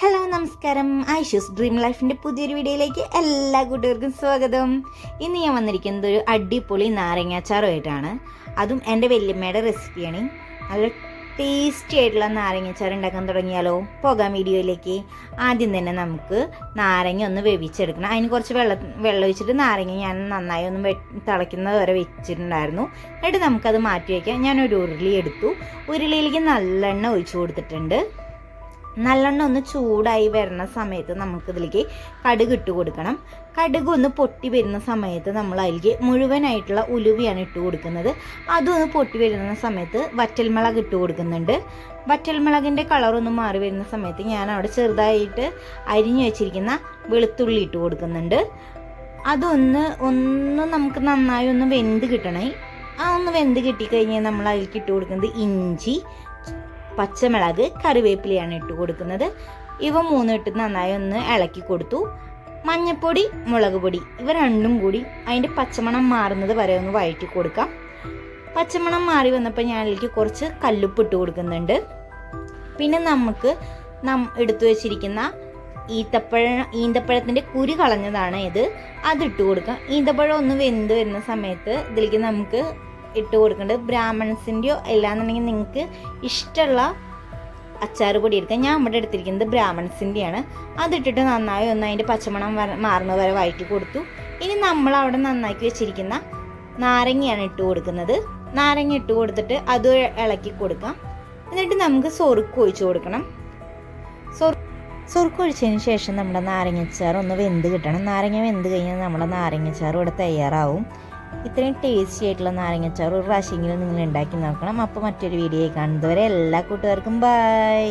Hello നമസ്കാരം. Aishu's dream ലൈഫിന്റെ പുതിയൊരു വീഡിയോയിലേക്ക് എല്ലാ കൂട്ടുകാർക്കും സ്വാഗതം. ഇന്ന് ഞാൻ വന്നിരിക്കുന്നത് ഒരു അടിപൊളി നാരങ്ങാച്ചാറുമായിട്ടാണ് അതും എന്റെ വല്യമ്മയുടെ റെസിപ്പിയാണ് നല്ല ടേസ്റ്റി ആയിട്ടുള്ള നാരങ്ങാച്ചാർ ഉണ്ടാക്കാൻ തുടങ്ങിയാലോ? പോകാം വീഡിയോയിലേക്ക്. ആദ്യം തന്നെ നമുക്ക് നാരങ്ങ ഒന്ന് വേവിച്ചെടുക്കണം. അതിന് കുറച്ച് വെള്ളം വെള്ളം ഒഴിച്ചിട്ട് നാരങ്ങ ഞാൻ നന്നായി ഒന്ന് തിളയ്ക്കുന്നത് വരെ വെച്ചിട്ടുണ്ടായിരുന്നു. എന്നിട്ട് നമുക്കത് മാറ്റി വയ്ക്കാം. ഞാൻ ഒരു ഉരുളി എടുത്തു. ഉരുളിയിലേക്ക് നല്ലെണ്ണ ഒഴിച്ചു കൊടുത്തിട്ടുണ്ട്. നല്ലെണ്ണ ഒന്ന് ചൂടായി വരുന്ന സമയത്ത് നമുക്ക് ഇതിലേക്ക് കടുക് ഇട്ട് കൊടുക്കണം. കടുക് ഒന്ന് പൊട്ടി വരുന്ന സമയത്ത് നമ്മൾ അതിലേക്ക് മുഴുവനായിട്ടുള്ള ഉലുവയാണ് ഇട്ട് കൊടുക്കുന്നത്. അതൊന്ന് പൊട്ടി വരുന്ന സമയത്ത് വറ്റൽമുളക് ഇട്ട് കൊടുക്കുന്നുണ്ട്. വറ്റൽമുളകിന്റെ കളറൊന്ന് മാറി വരുന്ന സമയത്ത് ഞാൻ അവിടെ ചെറുതായിട്ട് അരിഞ്ഞു വെച്ചിരിക്കുന്ന വെളുത്തുള്ളി ഇട്ട് കൊടുക്കുന്നുണ്ട്. അതൊന്ന് ഒന്ന് നമുക്ക് നന്നായി ഒന്ന് വെന്ത് കിട്ടണേ. ആ ഒന്ന് വെന്ത് കിട്ടിക്കഴിഞ്ഞാൽ നമ്മൾ അതിലേക്ക് ഇട്ട് കൊടുക്കുന്നത് ഇഞ്ചി. പച്ചമുളക് കറിവേപ്പിലയാണ് ഇട്ട് കൊടുക്കുന്നത്. ഇവ മൂന്നും ഇട്ട് നന്നായി ഒന്ന് ഇളക്കി കൊടുത്തു. മഞ്ഞപ്പൊടി മുളക് പൊടി ഇവ രണ്ടും കൂടി അതിന്റെ പച്ചമണം മാറുന്നത് വരെ ഒന്ന് വഴറ്റി കൊടുക്കാം. പച്ചമണം മാറി വന്നപ്പോൾ ഞാൻ അതിലേക്ക് കുറച്ച് കല്ലുപ്പ് ഇട്ട് കൊടുക്കുന്നുണ്ട്. പിന്നെ നമുക്ക് നം എടുത്തു വെച്ചിരിക്കുന്ന ഈത്തപ്പഴ ഈന്തപ്പഴത്തിന്റെ കുരു കളഞ്ഞതാണ് ഇത്. അതിട്ട് കൊടുക്കാം. ഈന്തപ്പഴം ഒന്ന് വെന്ത് വരുന്ന സമയത്ത് ഇതിലേക്ക് നമുക്ക് ഇട്ട് കൊടുക്കേണ്ടത് ബ്രാഹ്മൺസിന്റെയോ അല്ലാന്നുണ്ടെങ്കിൽ നിങ്ങൾക്ക് ഇഷ്ടമുള്ള അച്ചാർ പൊടി എടുക്കുക ഞാൻ ഇവിടെ എടുത്തിരിക്കുന്നത് ബ്രാഹ്മൺസിന്റെയാണ്. അതിട്ടിട്ട് നന്നായി ഒന്ന് അതിന്റെ പച്ചമണം വര മാറുന്ന വരെ വഴറ്റി കൊടുത്തു. ഇനി നമ്മൾ അവിടെ നന്നാക്കി വെച്ചിരിക്കുന്ന നാരങ്ങയാണ് ഇട്ട് കൊടുക്കുന്നത്. നാരങ്ങ ഇട്ട് കൊടുത്തിട്ട് അത് ഇളക്കി കൊടുക്കാം. എന്നിട്ട് നമുക്ക് സൊറുക്ക് ഒഴിച്ചു കൊടുക്കണം. സൊറു സൊറുക്ക് ഒഴിച്ചതിന് ശേഷം നമ്മുടെ നാരങ്ങച്ചാർ ഒന്ന് വെന്ത് കിട്ടണം. നാരങ്ങ വെന്ത് കഴിഞ്ഞാൽ നമ്മുടെ നാരങ്ങച്ചാർ ഇവിടെ തയ്യാറാവും. ഇത്രയും ടേസ്റ്റി ആയിട്ടുള്ള നാരങ്ങച്ചാർ ഒരു പ്രാവശ്യമെങ്കിലും നിങ്ങൾ ഉണ്ടാക്കി നോക്കണം. അപ്പോൾ മറ്റൊരു വീഡിയോ കാണുന്നതുവരെ എല്ലാ കൂട്ടുകാർക്കും ബൈ